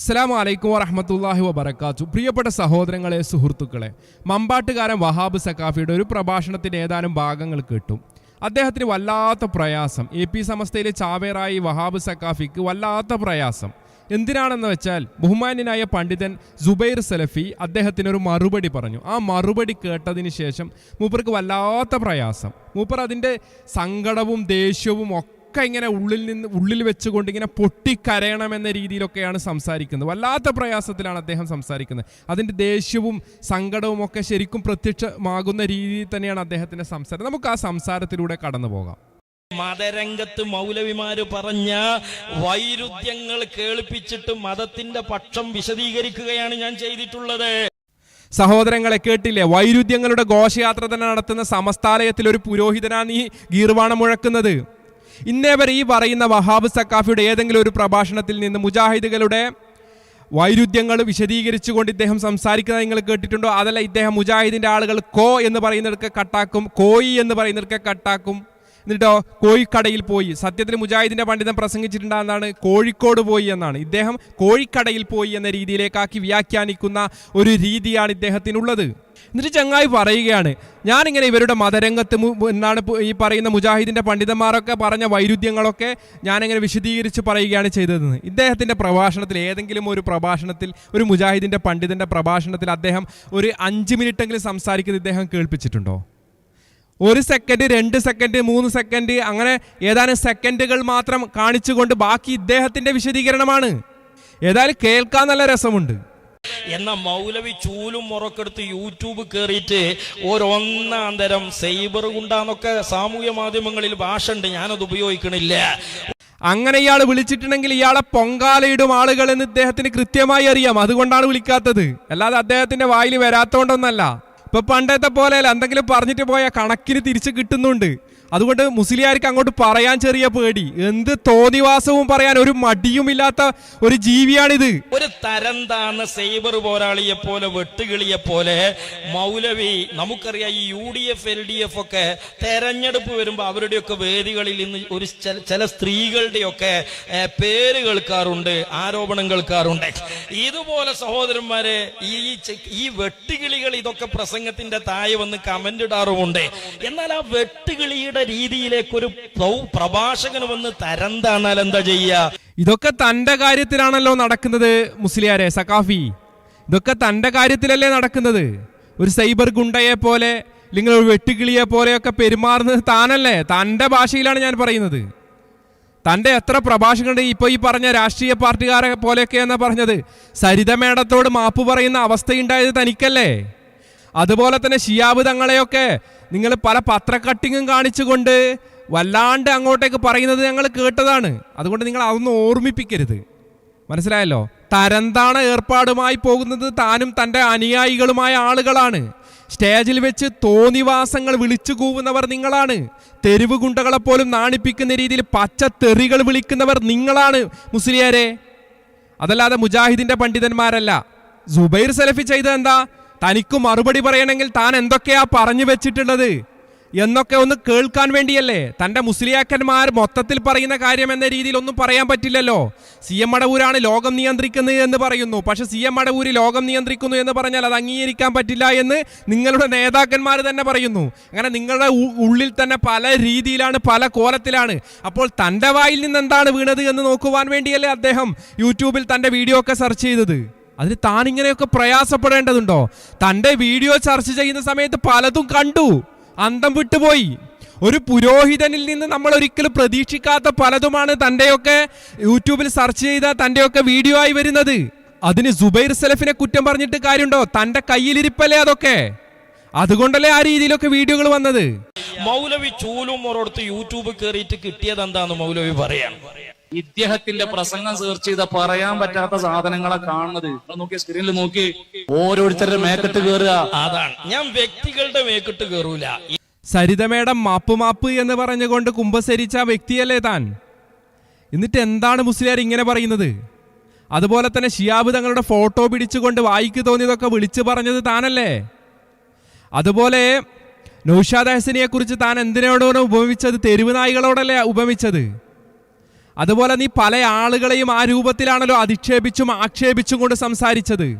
അസ്സലാമു അലൈക്കും വറഹമത്തല്ലാഹി വബർക്കാത്തു പ്രിയപ്പെട്ട സഹോദരങ്ങളെ സുഹൃത്തുക്കളെ മമ്പാട്ടുകാരൻ വഹാബ് സക്കാഫിയുടെ ഒരു പ്രഭാഷണത്തിന്റെ ഏതാനും ഭാഗങ്ങൾ കേട്ടു. അദ്ദേഹത്തിന് വല്ലാത്ത പ്രയാസം. എ പി സമസ്തയിലെ ചാവേറായി വഹാബ് സക്കാഫിക്ക് വല്ലാത്ത പ്രയാസം. എന്തിനാണെന്ന് വെച്ചാൽ ബഹുമാന്യനായ പണ്ഡിതൻ ജുബൈർ സലഫി അദ്ദേഹത്തിന് ഒരു മറുപടി പറഞ്ഞു. ആ മറുപടി കേട്ടതിന് ശേഷം മൂപ്പർക്ക് വല്ലാത്ത പ്രയാസം. മൂപ്പർ അതിന്റെ സങ്കടവും ദേഷ്യവും ഒക്കെ ഇങ്ങനെ ഉള്ളിൽ നിന്ന് ഉള്ളിൽ വെച്ചുകൊണ്ട് ഇങ്ങനെ പൊട്ടിക്കരയണമെന്ന രീതിയിലൊക്കെയാണ് സംസാരിക്കുന്നത്. വല്ലാത്ത പ്രയാസത്തിലാണ് അദ്ദേഹം സംസാരിക്കുന്നത്. അതിന്റെ ദേഷ്യവും സങ്കടവും ഒക്കെ ശരിക്കും പ്രത്യക്ഷമാകുന്ന രീതിയിൽ തന്നെയാണ് അദ്ദേഹത്തിന്റെ സംസാരം. നമുക്ക് ആ സംസാരത്തിലൂടെ കടന്നു പോകാം. മതരംഗത്ത് മൗലവിമാര് പറഞ്ഞ വൈരുദ്ധ്യങ്ങൾ കേൾപ്പിച്ചിട്ട് മതത്തിന്റെ പക്ഷം വിശദീകരിക്കുകയാണ് ഞാൻ ചെയ്തിട്ടുള്ളത്. സഹോദരങ്ങളെ കേട്ടില്ലേ? വൈരുദ്ധ്യങ്ങളുടെ ഘോഷയാത്ര തന്നെ നടത്തുന്ന സമസ്താലയത്തിൽ ഒരു പുരോഹിതനാണ് ഈ ഗീർവാണം മുഴക്കുന്നത്. ഇന്നേ വരെ ഈ പറയുന്ന വഹാബ് സക്കാഫിയുടെ ഏതെങ്കിലും ഒരു പ്രഭാഷണത്തിൽ നിന്ന് മുജാഹിദുകളുടെ വൈരുദ്ധ്യങ്ങൾ വിശദീകരിച്ചുകൊണ്ട് ഇദ്ദേഹം സംസാരിക്കുന്നത് നിങ്ങൾ കേട്ടിട്ടുണ്ടോ? അതല്ല ഇദ്ദേഹം മുജാഹിദിന്റെ ആളുകൾ കോ എന്ന് പറയുന്നിടക്ക് കട്ടാക്കും കോയി എന്ന് പറയുന്നിടക്ക് കട്ടാക്കും. എന്നിട്ടോ കോഴിക്കടയിൽ പോയി. സത്യത്തിൽ മുജാഹിദിന്റെ പണ്ഡിതൻ പ്രസംഗിച്ചിട്ടുണ്ടെന്നാണ് കോഴിക്കോട് പോയി എന്നാണ്. ഇദ്ദേഹം കോഴിക്കടയിൽ പോയി എന്ന രീതിയിലേക്കാക്കി വ്യാഖ്യാനിക്കുന്ന ഒരു രീതിയാണ് ഇദ്ദേഹത്തിനുള്ളത്. എന്നിട്ട് ചങ്ങായി പറയുകയാണ് ഞാനിങ്ങനെ ഇവരുടെ മതരംഗത്ത് എന്നാണ് ഈ പറയുന്ന മുജാഹിദിന്റെ പണ്ഡിതന്മാരൊക്കെ പറഞ്ഞ വൈരുദ്ധ്യങ്ങളൊക്കെ ഞാനിങ്ങനെ വിശദീകരിച്ച് പറയുകയാണ് ചെയ്തതെന്ന്. ഇദ്ദേഹത്തിന്റെ പ്രഭാഷണത്തിൽ ഏതെങ്കിലും ഒരു പ്രഭാഷണത്തിൽ ഒരു മുജാഹിദിന്റെ പണ്ഡിതന്റെ പ്രഭാഷണത്തിൽ അദ്ദേഹം ഒരു അഞ്ച് മിനിറ്റെങ്കിലും സംസാരിക്കുന്നത് ഇദ്ദേഹം കേൾപ്പിച്ചിട്ടുണ്ടോ? ഒരു സെക്കൻഡ് രണ്ട് സെക്കൻഡ് മൂന്ന് സെക്കൻഡ് അങ്ങനെ ഏതാനും സെക്കൻഡുകൾ മാത്രം കാണിച്ചുകൊണ്ട് ബാക്കി ഇദ്ദേഹത്തിന്റെ വിശദീകരണമാണ്. ഏതായാലും കേൾക്കാൻ നല്ല രസമുണ്ട്. എന്ന മൗലവി ചൂലും മുറക്കെടുത്ത് യൂട്യൂബ് കയറിയിട്ട് ഒരൊന്നാം തരം സൈബർ ഗുണ്ടാന്നൊക്കെ സാമൂഹ്യ മാധ്യമങ്ങളിൽ ഭാഷ ഉണ്ട് ഞാനത് ഉപയോഗിക്കണില്ല. അങ്ങനെ ഇയാൾ വിളിച്ചിട്ടുണ്ടെങ്കിൽ ഇയാളെ പൊങ്കാലയിടും ആളുകൾ എന്ന് ഇദ്ദേഹത്തിന് കൃത്യമായി അറിയാം. അതുകൊണ്ടാണ് വിളിക്കാത്തത്. അല്ലാതെ അദ്ദേഹത്തിന്റെ വായിൽ വരാത്തോണ്ടൊന്നല്ല. ഇപ്പൊ പണ്ടത്തെ പോലെ അല്ല എന്തെങ്കിലും പറഞ്ഞിട്ട് പോയ കണക്കിന് തിരിച്ചു കിട്ടുന്നുണ്ട്. അതുകൊണ്ട് മുസ്ലിയാർക്ക് അങ്ങോട്ട് പറയാൻ ചെറിയ പേടി. എന്ത് തോന്നിവാസവും പറയാൻ ഒരു മടിയുമില്ലാത്ത ഒരു ജീവിയാണിത്. ഒരു തരം താന്ന സൈബർ പോരാളിയെ പോലെ വെട്ടുകിളിയെ പോലെ മൗലവി നമുക്കറിയാം ഈ U D F L D F ഒക്കെ തെരഞ്ഞെടുപ്പ് വരുമ്പോൾ അവരുടെയൊക്കെ വേദികളിൽ നിന്ന് ഒരു ചില- സ്ത്രീകളുടെയൊക്കെ പേര് കേൾക്കാറുണ്ട് ആരോപണം കേൾക്കാറുണ്ട്. ഇതുപോലെ സഹോദരന്മാരെ ഈ ഈ വെട്ടുകിളികൾ ഇതൊക്കെ പ്രസംഗത്തിന്റെ താഴെ വന്ന് കമന്റ് ഇടാറുമുണ്ട്. എന്നാൽ ആ വെട്ടുകിളിയുടെ രീതിയിലേക്ക് ഒരു പ്രൗ- പ്രഭാഷകന് വന്ന് തരം താണാൽ എന്താ ചെയ്യുക ഇതൊക്കെ തന്റെ കാര്യത്തിലാണല്ലോ നടക്കുന്നത് മുസ്ലിയാരെ സക്കാഫി ഇതൊക്കെ തന്റെ കാര്യത്തിലല്ലേ നടക്കുന്നത്. ഒരു സൈബർ ഗുണ്ടയെ പോലെ അല്ലെങ്കിൽ ഒരു വെട്ടുകിളിയെ പോലെയൊക്കെ പെരുമാറുന്നത് താനല്ലേ? തന്റെ ഭാഷയിലാണ് ഞാൻ പറയുന്നത്. തന്റെ എത്ര പ്രഭാഷകരുടെ ഇപ്പൊ ഈ പറഞ്ഞ രാഷ്ട്രീയ പാർട്ടിക്കാരെ പോലെയൊക്കെ എന്നാ പറഞ്ഞത്. സരിത മേടത്തോട് മാപ്പ് പറയുന്ന അവസ്ഥയുണ്ടായത് തനിക്കല്ലേ? അതുപോലെ തന്നെ ഷിയാബ് തങ്ങളെയൊക്കെ നിങ്ങൾ പല പത്ര പത്രക്കട്ടിങ്ങും കാണിച്ചുകൊണ്ട് വല്ലാണ്ട് അങ്ങോട്ടേക്ക് പറയുന്നത് ഞങ്ങൾ കേട്ടതാണ്. അതുകൊണ്ട് നിങ്ങൾ അതൊന്നും ഓർമ്മിപ്പിക്കരുത്. മനസ്സിലായല്ലോ? തരംതാണ ഏർപ്പാടുമായി പോകുന്നത് താനും തന്റെ അനുയായികളുമായ ആളുകളാണ്. സ്റ്റേജിൽ വെച്ച് തോന്നിവാസങ്ങൾ വിളിച്ചു കൂവുന്നവർ നിങ്ങളാണ്. തെരുവ് ഗുണ്ടകളെപ്പോലും നാണിപ്പിക്കുന്ന രീതിയിൽ പച്ച തെറികൾ വിളിക്കുന്നവർ നിങ്ങളാണ് മുസ്ലിയാരെ. അതല്ലാതെ മുജാഹിദിന്റെ പണ്ഡിതന്മാരല്ല. സുബൈർ സലഫി ചെയ്തത് എന്താ? തനിക്ക് മറുപടി പറയണമെങ്കിൽ താൻ എന്തൊക്കെയാ പറഞ്ഞു വെച്ചിട്ടുള്ളത്? എന്നൊക്കെ ഒന്ന് കേൾക്കാൻ വേണ്ടിയല്ലേ? തന്റെ മുസ്ലിയാക്കന്മാർ മൊത്തത്തിൽ പറയുന്ന കാര്യം എന്ന രീതിയിൽ ഒന്നും പറയാൻ പറ്റില്ലല്ലോ. സി എം മടവൂരാണ് ലോകം നിയന്ത്രിക്കുന്നത് എന്ന് പറയുന്നു. പക്ഷെ സി എം മടവൂര് ലോകം നിയന്ത്രിക്കുന്നു എന്ന് പറഞ്ഞാൽ അത് അംഗീകരിക്കാൻ പറ്റില്ല എന്ന് നിങ്ങളുടെ നേതാക്കന്മാർ തന്നെ പറയുന്നു. അങ്ങനെ നിങ്ങളുടെ ഉള്ളിൽ തന്നെ പല രീതിയിലാണ് പല കോലത്തിലാണ്. അപ്പോൾ തന്റെ വായിൽ നിന്ന് എന്താണ് വീണത് എന്ന് നോക്കുവാൻ വേണ്ടിയല്ലേ അദ്ദേഹം യൂട്യൂബിൽ തന്റെ വീഡിയോ ഒക്കെ സെർച്ച് ചെയ്തത്? അതിന് താൻ ഇങ്ങനെയൊക്കെ പ്രയാസപ്പെടേണ്ടതുണ്ടോ? തന്റെ വീഡിയോ ചർച്ച ചെയ്യുന്ന സമയത്ത് പലതും കണ്ടു. അന്തം വിട്ടുപോയി. ഒരു പുരോഹിതനിൽ നിന്ന് നമ്മൾ ഒരിക്കലും പ്രതീക്ഷിക്കാത്ത പലതുമാണ് തന്റെയൊക്കെ യൂട്യൂബിൽ സെർച്ച് ചെയ്ത തന്റെയൊക്കെ വീഡിയോ ആയി വരുന്നത്. അതിന് സുബൈർ സലഫിനെ കുറ്റം പറഞ്ഞിട്ട് കാര്യമുണ്ടോ? തന്റെ കയ്യിലിരിപ്പല്ലേ അതൊക്കെ? അതുകൊണ്ടല്ലേ ആ രീതിയിലൊക്കെ വീഡിയോകൾ വന്നത്? മൗലവി ചൂലും യൂട്യൂബ് കയറിയിട്ട് കിട്ടിയത് എന്താന്ന് മൗലവി പറയാം ഇദ്ദേഹത്തിന്റെ പ്രസംഗം സെർച്ച് ചെയ്ത പറയാൻ പറ്റാത്ത സാധനങ്ങളെ കാണുന്നത്. നോക്കി നോക്കിയ സ്ക്രീനിൽ നോക്കി ഓരോരുത്തരുടെ മേക്കെട്ട് കയറുക അതാണ്. ഞാൻ വ്യക്തികളുടെ മേക്കെട്ട് കയറൂല സരിതമേടം മാപ്പ് മാപ്പ് എന്ന് പറഞ്ഞുകൊണ്ട് കുമ്പസരിച്ച വ്യക്തിയല്ലേ താൻ? എന്നിട്ട് എന്താണ് മുസ്ലിയാർ ഇങ്ങനെ പറയുന്നത്? അതുപോലെ തന്നെ ഷിയാബ് തങ്ങളുടെ ഫോട്ടോ പിടിച്ചുകൊണ്ട് വായിക്ക് തോന്നിയതൊക്കെ വിളിച്ചു പറഞ്ഞത് താനല്ലേ? അതുപോലെ നൌഷാദ് ഹസനിയെക്കുറിച്ച് താൻ എന്തിനോടാണ് ഉപമിച്ചത്? തെരുവ് നായികളോടല്ലേ ഉപമിച്ചത്? അതുപോലെ നീ പല ആളുകളെയും ആ രൂപത്തിലാണല്ലോ അധിക്ഷേപിച്ചും ആക്ഷേപിച്ചും കൊണ്ട് സംസാരിച്ചത്.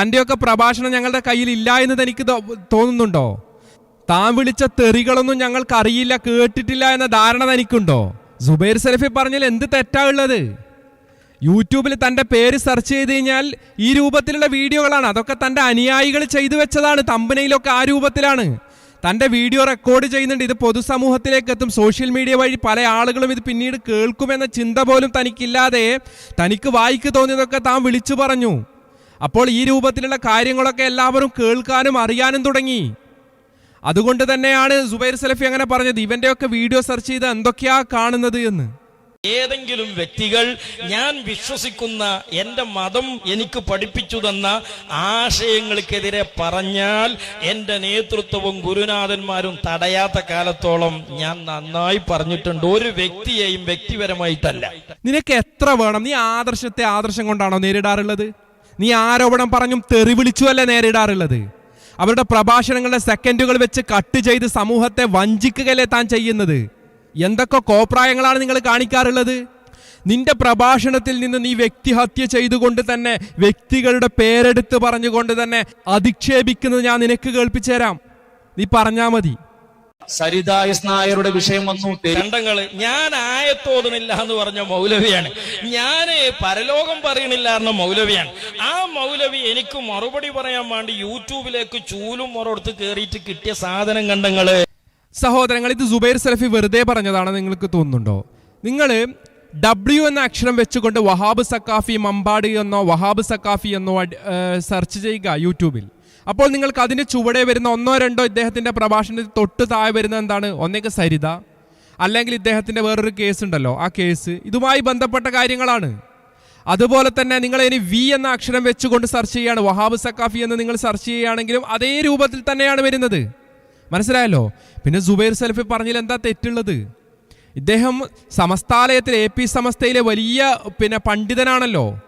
തന്റെയൊക്കെ പ്രഭാഷണം ഞങ്ങളുടെ കയ്യിൽ ഇല്ല എന്ന് തനിക്ക് തോന്നുന്നുണ്ടോ? താൻ വിളിച്ച തെറികളൊന്നും ഞങ്ങൾക്കറിയില്ല കേട്ടിട്ടില്ല എന്ന ധാരണ തനിക്കുണ്ടോ? സുബൈർ സലഫി പറഞ്ഞാൽ എന്ത് തെറ്റാ ഉള്ളത്? യൂട്യൂബിൽ തന്റെ പേര് സെർച്ച് ചെയ്ത് കഴിഞ്ഞാൽ ഈ രൂപത്തിലുള്ള വീഡിയോകളാണ്. അതൊക്കെ തന്റെ അനുയായികൾ ചെയ്തു വെച്ചതാണ് തമ്പനയിലൊക്കെ ആ രൂപത്തിലാണ്. തന്റെ വീഡിയോ റെക്കോർഡ് ചെയ്യുന്നുണ്ട്. ഇത് പൊതുസമൂഹത്തിലേക്ക് എത്തും സോഷ്യൽ മീഡിയ വഴി പല ആളുകളും ഇത് പിന്നീട് കേൾക്കുമെന്ന ചിന്ത പോലും തനിക്കില്ലാതെ തനിക്ക് വായിക്ക് തോന്നിയതൊക്കെ താൻ വിളിച്ചു പറഞ്ഞു. അപ്പോൾ ഈ രൂപത്തിലുള്ള കാര്യങ്ങളൊക്കെ എല്ലാവരും കേൾക്കാനും അറിയാനും തുടങ്ങി. അതുകൊണ്ട് തന്നെയാണ് സുബൈർ സലഫി അങ്ങനെ പറഞ്ഞത്. ഇവന്റെയൊക്കെ വീഡിയോ സെർച്ച് ചെയ്ത് എന്തൊക്കെയാ കാണുന്നത് എന്ന്. ഏതെങ്കിലും വ്യക്തികൾ ഞാൻ വിശ്വസിക്കുന്ന എന്റെ മതം എനിക്ക് പഠിപ്പിച്ചു തന്ന ആശയങ്ങൾക്കെതിരെ പറഞ്ഞാൽ എന്റെ നേതൃത്വവും ഗുരുനാഥന്മാരും തടയാത്ത കാലത്തോളം ഞാൻ നന്നായി പറഞ്ഞിട്ടുണ്ട്. ഒരു വ്യക്തിയെയും വ്യക്തിപരമായിട്ടല്ല. നിനക്ക് എത്ര വേണം? നീ ആദർശത്തെ ആദർശം കൊണ്ടാണോ നേരിടാറുള്ളത്? നീ ആരോപണം പറഞ്ഞും തെറി വിളിച്ചുവല്ലേ നേരിടാറുള്ളത്? അവരുടെ പ്രഭാഷണങ്ങളുടെ സെക്കൻഡുകൾ വെച്ച് കട്ട് ചെയ്ത് സമൂഹത്തെ വഞ്ചിക്കുകയല്ലേ താൻ ചെയ്യുന്നത്? എന്തൊക്കെ കോപ്രായങ്ങളാണ് നിങ്ങൾ കാണിക്കാറുള്ളത്? നിന്റെ പ്രഭാഷണത്തിൽ നിന്ന് നീ വ്യക്തിഹത്യ ചെയ്തുകൊണ്ട് തന്നെ വ്യക്തികളുടെ പേരെടുത്ത് പറഞ്ഞുകൊണ്ട് തന്നെ അധിക്ഷേപിക്കുന്നത് ഞാൻ നിനക്ക് കേൾപ്പിച്ചു തരാം നീ പറഞ്ഞാ മതി. സരിത എസ് നായരുടെ വിഷയം വന്നു. ഖണ്ഡങ്ങൾ ഞാൻ ആയത്തോതുന്നില്ല എന്ന് പറഞ്ഞ മൗലവിയാണ്. ഞാൻ പരലോകം പറയണില്ല എന്ന മൗലവിയാണ്. ആ മൗലവി എനിക്ക് മറുപടി പറയാൻ വേണ്ടി യൂട്യൂബിലേക്ക് ചൂലും മൊറടുത്ത് കയറിയിട്ട് കിട്ടിയ സാധനം കണ്ടങ്ങൾ. സഹോദരങ്ങൾ ഇത് സുബൈർ സലഫി വെറുതെ പറഞ്ഞതാണ് നിങ്ങൾക്ക് തോന്നുന്നുണ്ടോ? നിങ്ങൾ ഡബ്ല്യു എന്ന അക്ഷരം വെച്ചുകൊണ്ട് വഹാബ് സക്കാഫി മമ്പാടി എന്നോ വഹാബ് സക്കാഫി എന്നോ സെർച്ച് ചെയ്യുക യൂട്യൂബിൽ. അപ്പോൾ നിങ്ങൾക്ക് അതിന് ചുവടെ വരുന്ന ഒന്നോ രണ്ടോ ഇദ്ദേഹത്തിന്റെ പ്രഭാഷണത്തിൽ തൊട്ട് താഴെ വരുന്ന എന്താണ്? ഒന്നേക്ക് സരിത. അല്ലെങ്കിൽ ഇദ്ദേഹത്തിന്റെ വേറൊരു കേസ് ഉണ്ടല്ലോ. ആ കേസ് ഇതുമായി ബന്ധപ്പെട്ട കാര്യങ്ങളാണ്. അതുപോലെ തന്നെ നിങ്ങൾ ഇനി വി എന്ന അക്ഷരം വെച്ചുകൊണ്ട് സെർച്ച് ചെയ്യുകയാണ്. വഹാബ് സക്കാഫി എന്ന് നിങ്ങൾ സെർച്ച് ചെയ്യുകയാണെങ്കിലും അതേ രൂപത്തിൽ തന്നെയാണ് വരുന്നത്. മനസ്സിലായല്ലോ? പിന്നെ സുബൈർ സലഫി പറഞ്ഞതിൽ എന്താ തെറ്റുള്ളത്? ഇദ്ദേഹം സമസ്താലയത്തിൽ എ പി സമസ്തയിലെ വലിയ പിന്നെ പണ്ഡിതനാണല്ലോ.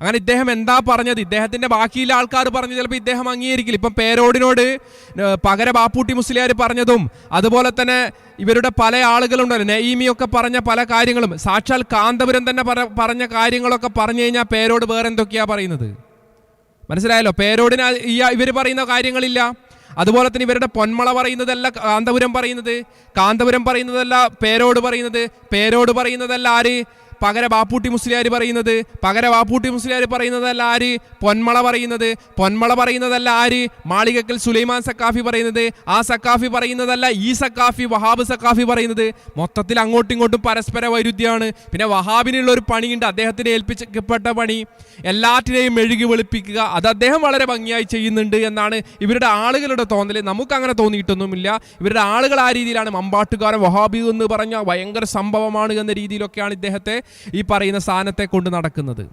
അങ്ങനെ ഇദ്ദേഹം എന്താ പറഞ്ഞത്? ഇദ്ദേഹത്തിന്റെ ബാക്കിയുള്ള ആൾക്കാർ പറഞ്ഞു ചിലപ്പോൾ ഇദ്ദേഹം അംഗീകരിക്കില്ല. ഇപ്പം പേരോടിനോട് പകര ബാപ്പൂട്ടി മുസ്ലിയാർ പറഞ്ഞതും അതുപോലെ തന്നെ ഇവരുടെ പല ആളുകളുണ്ടല്ലോ. നെയ്മിയൊക്കെ പറഞ്ഞ പല കാര്യങ്ങളും. സാക്ഷാൽ കാന്തപുരം തന്നെ പറ- പറഞ്ഞ കാര്യങ്ങളൊക്കെ പറഞ്ഞു കഴിഞ്ഞാൽ പേരോട് വേറെ എന്തൊക്കെയാ പറയുന്നത്? മനസ്സിലായല്ലോ? പേരോടിന് ഇവർ പറയുന്ന കാര്യങ്ങളില്ല. അതുപോലെ തന്നെ ഇവരുടെ പൊന്മള പറയുന്നതല്ല കാന്തപുരം പറയുന്നത്. കാന്തപുരം പറയുന്നതല്ല പേരോട് പറയുന്നത്. പേരോട് പറയുന്നതല്ല ആര്? പകര ബാപ്പൂട്ടി മുസ്ലിയാർ പറയുന്നത്? പകര ബാപ്പൂട്ടി മുസ്ലിയാർ പറയുന്നതല്ല ആര്? പൊന്മള പറയുന്നത്. പൊന്മള പറയുന്നതല്ല ആര്? മാളികക്കൽ സുലൈമാൻ സക്കാഫി പറയുന്നത്. ആ സക്കാഫി പറയുന്നതല്ല ഈ സക്കാഫി വഹാബ് സക്കാഫി പറയുന്നത്. മൊത്തത്തിൽ അങ്ങോട്ടും ഇങ്ങോട്ടും പരസ്പര വൈരുദ്ധ്യമാണ്. പിന്നെ വഹാബിനുള്ള ഒരു പണിയുണ്ട്. അദ്ദേഹത്തിന് ഏൽപ്പിക്കപ്പെട്ട പണി. എല്ലാറ്റിനെയും മെഴുകി വെളുപ്പിക്കുക. അത് അദ്ദേഹം വളരെ ഭംഗിയായി ചെയ്യുന്നുണ്ട് എന്നാണ് ഇവരുടെ ആളുകളുടെ തോന്നൽ നമുക്ക് അങ്ങനെ തോന്നിയിട്ടൊന്നുമില്ല. ഇവരുടെ ആളുകൾ ആ രീതിയിലാണ് മമ്പാട്ടുകാരൻ വഹാബി എന്ന് പറഞ്ഞ ഭയങ്കര സംഭവമാണ് എന്ന രീതിയിലൊക്കെയാണ് ഇദ്ദേഹത്തെ ഈ പറയുന്ന സ്ഥാനത്തെ കൊണ്ട് നടക്കുന്നത്.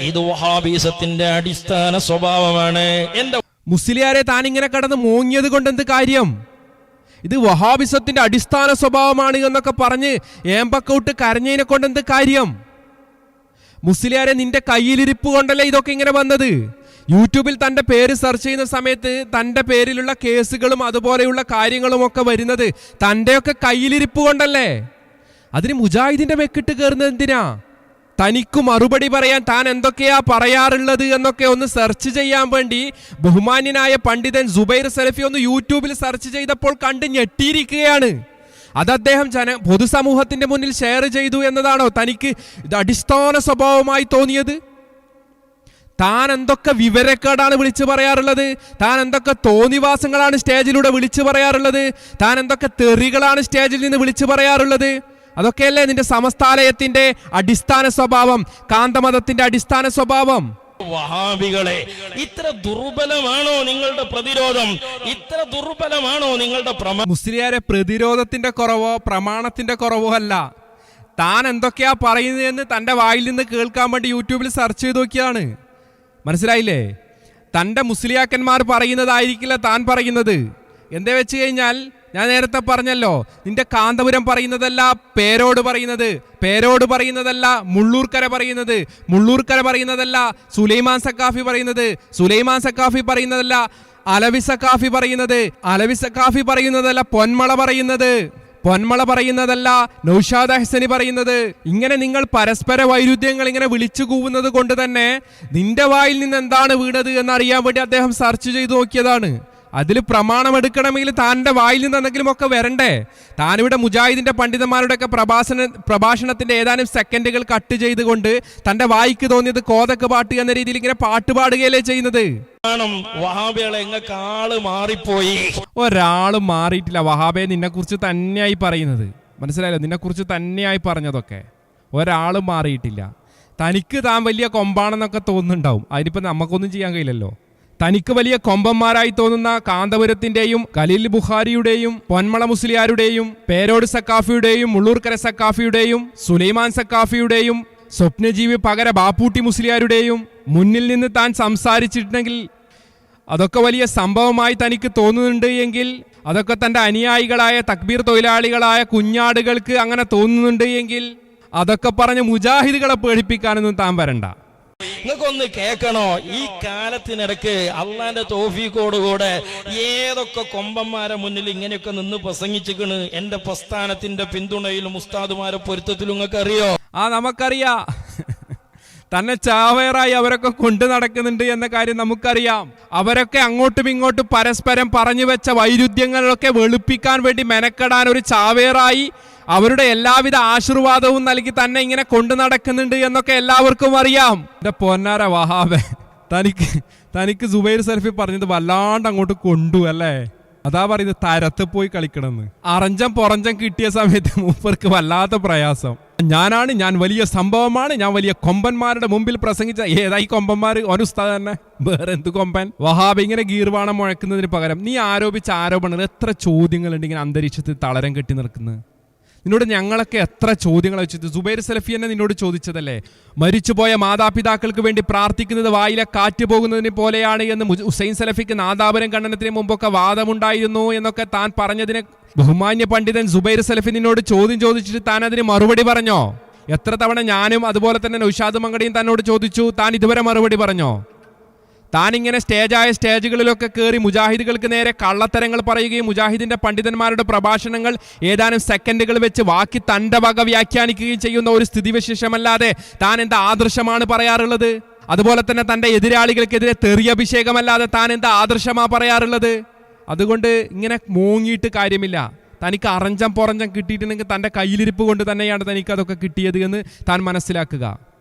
ഇത് വഹാബീസത്തിന്റെ അടിസ്ഥാന സ്വഭാവമാണ്. എന്റെ മുസ്ലിയാരെ താൻ ഇങ്ങനെ കടന്ന് മോങ്ങിയത് കൊണ്ട് എന്ത് കാര്യം? ഇത് വഹാബിസത്തിന്റെ അടിസ്ഥാന സ്വഭാവമാണ് എന്നൊക്കെ പറഞ്ഞ് ഏമ്പക്കൗട്ട് കരഞ്ഞതിനെ കൊണ്ട് എന്ത് കാര്യം? മുസ്ലിയാരെ നിന്റെ കയ്യിലിരിപ്പ് കൊണ്ടല്ലേ ഇതൊക്കെ ഇങ്ങനെ വന്നത്? യൂട്യൂബിൽ തന്റെ പേര് സെർച്ച് ചെയ്യുന്ന സമയത്ത് തന്റെ പേരിലുള്ള കേസുകളും അതുപോലെയുള്ള കാര്യങ്ങളും ഒക്കെ വരുന്നത് തന്റെയൊക്കെ കയ്യിലിരിപ്പ് കൊണ്ടല്ലേ? അതിന് മുജാഹിദിന്റെ മെക്കിട്ട് കയറുന്നത് എന്തിനാ? തനിക്ക് മറുപടി പറയാൻ താൻ എന്തൊക്കെയാ പറയാറുള്ളത് എന്നൊക്കെ ഒന്ന് സെർച്ച് ചെയ്യാൻ വേണ്ടി ബഹുമാന്യനായ പണ്ഡിതൻ സുബൈർ സലഫി ഒന്ന് യൂട്യൂബിൽ സെർച്ച് ചെയ്തപ്പോൾ കണ്ട് ഞെട്ടിയിരിക്കുകയാണ്. അത് അദ്ദേഹം ജന പൊതുസമൂഹത്തിന്റെ മുന്നിൽ ഷെയർ ചെയ്തു എന്നതാണോ തനിക്ക് ഇത് അടിസ്ഥാന സ്വഭാവമായി തോന്നിയത്? താൻ എന്തൊക്കെ വിവരക്കേടാണ് വിളിച്ചു പറയാറുള്ളത്? താൻ എന്തൊക്കെ തോന്നിവാസങ്ങളാണ് സ്റ്റേജിലൂടെ വിളിച്ചു പറയാറുള്ളത്? താൻ എന്തൊക്കെ തെറികളാണ് സ്റ്റേജിൽ നിന്ന് വിളിച്ചു പറയാറുള്ളത്? അതൊക്കെയല്ലേ നിന്റെ സമസ്താലയത്തിന്റെ അടിസ്ഥാന സ്വഭാവം കാന്തമതത്തിന്റെ അടിസ്ഥാന സ്വഭാവം? വഹാബികളെ ഇത്ര ദുർബലമാണോ നിങ്ങളുടെ പ്രതിരോധം? ഇത്ര ദുർബലമാണോ നിങ്ങളുടെ പ്രമ മുസ്ലിയാരെ പ്രതിരോധത്തിന്റെ കുറവോ പ്രമാണത്തിന്റെ കുറവോ അല്ല. താൻ എന്തൊക്കെയാ പറയുന്നതെന്ന് തന്റെ വായിൽ നിന്ന് കേൾക്കാൻ വേണ്ടി യൂട്യൂബിൽ സെർച്ച് ചെയ്ത് നോക്കിയാണ് മനസ്സിലായില്ലേ? തന്റെ മുസ്ലിയാക്കന്മാർ പറയുന്നതായിരിക്കില്ല താൻ പറയുന്നത്. എന്താ വെച്ച് കഴിഞ്ഞാൽ ഞാൻ നേരത്തെ പറഞ്ഞല്ലോ നിന്റെ കാന്തപുരം പറയുന്നതല്ല പേരോട് പറയുന്നത്. പേരോട് പറയുന്നതല്ല മുള്ളൂർക്കര പറയുന്നത്. മുള്ളൂർക്കര പറയുന്നതല്ല സുലൈമാൻ സക്കാഫി പറയുന്നത്. സുലൈമാൻ സക്കാഫി പറയുന്നതല്ല അലവി സക്കാഫി പറയുന്നത്. അലവി സക്കാഫി പറയുന്നതല്ല പൊന്മള പറയുന്നത്. പൊന്മള പറയുന്നതല്ല നൌഷാദ് അഹ്സനി പറയുന്നത്. ഇങ്ങനെ നിങ്ങൾ പരസ്പര വൈരുദ്ധ്യങ്ങൾ ഇങ്ങനെ വിളിച്ചു കൂവുന്നത് കൊണ്ട് തന്നെ നിന്റെ വായിൽ നിന്ന് എന്താണ് വീണത് എന്നറിയാൻ വേണ്ടി അദ്ദേഹം സെർച്ച് ചെയ്തു നോക്കിയതാണ്. അതിൽ പ്രമാണമെടുക്കണമെങ്കിൽ താന്റെ വായിൽ നിന്ന് എന്തെങ്കിലും ഒക്കെ വരണ്ടേ? താനിവിടെ മുജാഹിദിന്റെ പണ്ഡിതന്മാരുടെ ഒക്കെ പ്രഭാഷണ പ്രഭാഷണത്തിന്റെ ഏതാനും സെക്കൻഡുകൾ കട്ട് ചെയ്തുകൊണ്ട് തന്റെ വായിക്ക് തോന്നിയത് കോതക്ക് പാട്ട് എന്ന രീതിയിൽ ഇങ്ങനെ പാട്ട് പാടുകയല്ലേ ചെയ്യുന്നത്? ഒരാൾ മാറിയിട്ടില്ല. വഹാബെ നിന്നെ കുറിച്ച് തന്നെയായി പറയുന്നത്. മനസ്സിലായല്ലോ? നിന്നെ കുറിച്ച് തന്നെയായി പറഞ്ഞതൊക്കെ. ഒരാളും മാറിയിട്ടില്ല. തനിക്ക് താൻ വലിയ കൊമ്പാണെന്നൊക്കെ തോന്നുന്നുണ്ടാവും. അതിനിപ്പോൾ നമുക്കൊന്നും ചെയ്യാൻ കഴിയില്ലല്ലോ. തനിക്ക് വലിയ കൊമ്പന്മാരായി തോന്നുന്ന കാന്തപുരത്തിന്റെയും കലീൽ ബുഖാരിയുടെയും പൊന്മള മുസ്ലിയാരുടെയും പേരോട് സക്കാഫിയുടെയും മുള്ളൂർക്കര സക്കാഫിയുടെയും സുലൈമാൻ സക്കാഫിയുടെയും സ്വപ്നജീവി പകര ബാപ്പൂട്ടി മുസ്ലിയാരുടെയും മുന്നിൽ നിന്ന് താൻ സംസാരിച്ചിട്ടുണ്ടെങ്കിൽ അതൊക്കെ വലിയ സംഭവമായി തനിക്ക് തോന്നുന്നുണ്ട് എങ്കിൽ അതൊക്കെ തന്റെ അനുയായികളായ തക്ബീർ തൊഴിലാളികളായ കുഞ്ഞാടുകൾക്ക് അങ്ങനെ തോന്നുന്നുണ്ട് എങ്കിൽ അതൊക്കെ പറഞ്ഞ് മുജാഹിദുകളെ പേടിപ്പിക്കാനൊന്നും താൻ വരണ്ട. നിങ്ങൾക്കൊന്ന് കേൾക്കണോ? ഈ കാലത്തിനിടക്ക് അള്ളാന്റെ തോഫീക്കോടുകൂടെ ഏതൊക്കെ കൊമ്പന്മാരെ മുന്നിൽ ഇങ്ങനെയൊക്കെ നിന്ന് പ്രസംഗിച്ചിക്കണ് എന്റെ പ്രസ്ഥാനത്തിന്റെ പിന്തുണയിലും ഉസ്താദുമാരെ പൊരുത്തത്തിലും നിങ്ങൾക്ക് അറിയോ ആ നമുക്കറിയാ. തന്നെ ചാവേറായി അവരൊക്കെ കൊണ്ടു നടക്കുന്നുണ്ട് എന്ന കാര്യം നമുക്കറിയാം. അവരൊക്കെ അങ്ങോട്ടും ഇങ്ങോട്ടും പരസ്പരം പറഞ്ഞു വെച്ച വൈരുദ്ധ്യങ്ങളൊക്കെ വെളുപ്പിക്കാൻ വേണ്ടി മെനക്കെടാൻ ഒരു ചാവേറായി അവരുടെ എല്ലാവിധ ആശീർവാദവും നൽകി തന്നെ ഇങ്ങനെ കൊണ്ടു നടക്കുന്നുണ്ട് എന്നൊക്കെ എല്ലാവർക്കും അറിയാം. എന്റെ പൊന്നാര വഹാബെ. തനിക്ക് തനിക്ക് സുബൈർ സെൽഫി പറഞ്ഞത് വല്ലാണ്ട് അങ്ങോട്ട് കൊണ്ടു അല്ലേ? അതാ പറയുന്നത് തരത്ത് പോയി കളിക്കണമെന്ന്. അറഞ്ചം പൊറഞ്ചം കിട്ടിയ സമയത്ത് മൂപ്പർക്ക് വല്ലാത്ത പ്രയാസം. ഞാനാണ് ഞാൻ വലിയ സംഭവമാണ് ഞാൻ വലിയ കൊമ്പന്മാരുടെ മുമ്പിൽ പ്രസംഗിച്ച ഏതായി കൊമ്പന്മാർ സ്ഥലം തന്നെ. വേറെ എന്ത് കൊമ്പൻ? വഹാബ് ഇങ്ങനെ ഗീർവാണം മുഴക്കുന്നതിന് പകരം നീ ആരോപിച്ച ആരോപണങ്ങൾ എത്ര ചോദ്യങ്ങളുണ്ട് ഇങ്ങനെ അന്തരീക്ഷത്തിൽ തളരം കെട്ടി നിൽക്കുന്നത് നിന്നോട് ഞങ്ങളൊക്കെ എത്ര ചോദ്യങ്ങൾ വെച്ചത് സുബൈർ സലഫി എന്നെ നിന്നോട് ചോദിച്ചതല്ലേ? മരിച്ചുപോയ മാതാപിതാക്കൾക്ക് വേണ്ടി പ്രാർത്ഥിക്കുന്നത് വായിലെ കാറ്റ് പോകുന്നതിന് പോലെയാണ് എന്ന് ഹുസൈൻ സലഫിക്ക് നാദാപുരം ഖണ്ഡനത്തിന് മുമ്പൊക്കെ വാദമുണ്ടായിരുന്നു എന്നൊക്കെ താൻ പറഞ്ഞതിന് ബഹുമാന്യ പണ്ഡിതൻ സുബൈർ സലഫി നിന്നോട് ചോദ്യം ചോദിച്ചിട്ട് താൻ അതിന് മറുപടി പറഞ്ഞോ? എത്ര തവണ ഞാനും അതുപോലെ തന്നെ നൌഷാദ് മങ്കടിയും തന്നോട് ചോദിച്ചു താൻ ഇതുവരെ മറുപടി പറഞ്ഞോ? താൻ ഇങ്ങനെ സ്റ്റേജായ സ്റ്റേജുകളിലൊക്കെ കയറി മുജാഹിദുകൾക്ക് നേരെ കള്ളത്തരങ്ങൾ പറയുകയും മുജാഹിദിന്റെ പണ്ഡിതന്മാരുടെ പ്രഭാഷണങ്ങൾ ഏതാനും സെക്കൻഡുകൾ വെച്ച് വാക്കി തന്റെ വക വ്യാഖ്യാനിക്കുകയും ചെയ്യുന്ന ഒരു സ്ഥിതിവിശേഷമല്ലാതെ താൻ എന്താ ആദർശമാണ് പറയാറുള്ളത്? അതുപോലെ തന്നെ തന്റെ എതിരാളികൾക്കെതിരെ തെറിയഭിഷേകമല്ലാതെ താൻ എന്താ ആദർശമാണ് പറയാറുള്ളത്? അതുകൊണ്ട് ഇങ്ങനെ മൂങ്ങിയിട്ട് കാര്യമില്ല. തനിക്ക് അറഞ്ചം പുറഞ്ചം കിട്ടിയിട്ടുണ്ടെങ്കിൽ തന്റെ കയ്യിലിരിപ്പ് കൊണ്ട് തന്നെയാണ് തനിക്ക് അതൊക്കെ കിട്ടിയത് എന്ന് താൻ മനസ്സിലാക്കുക.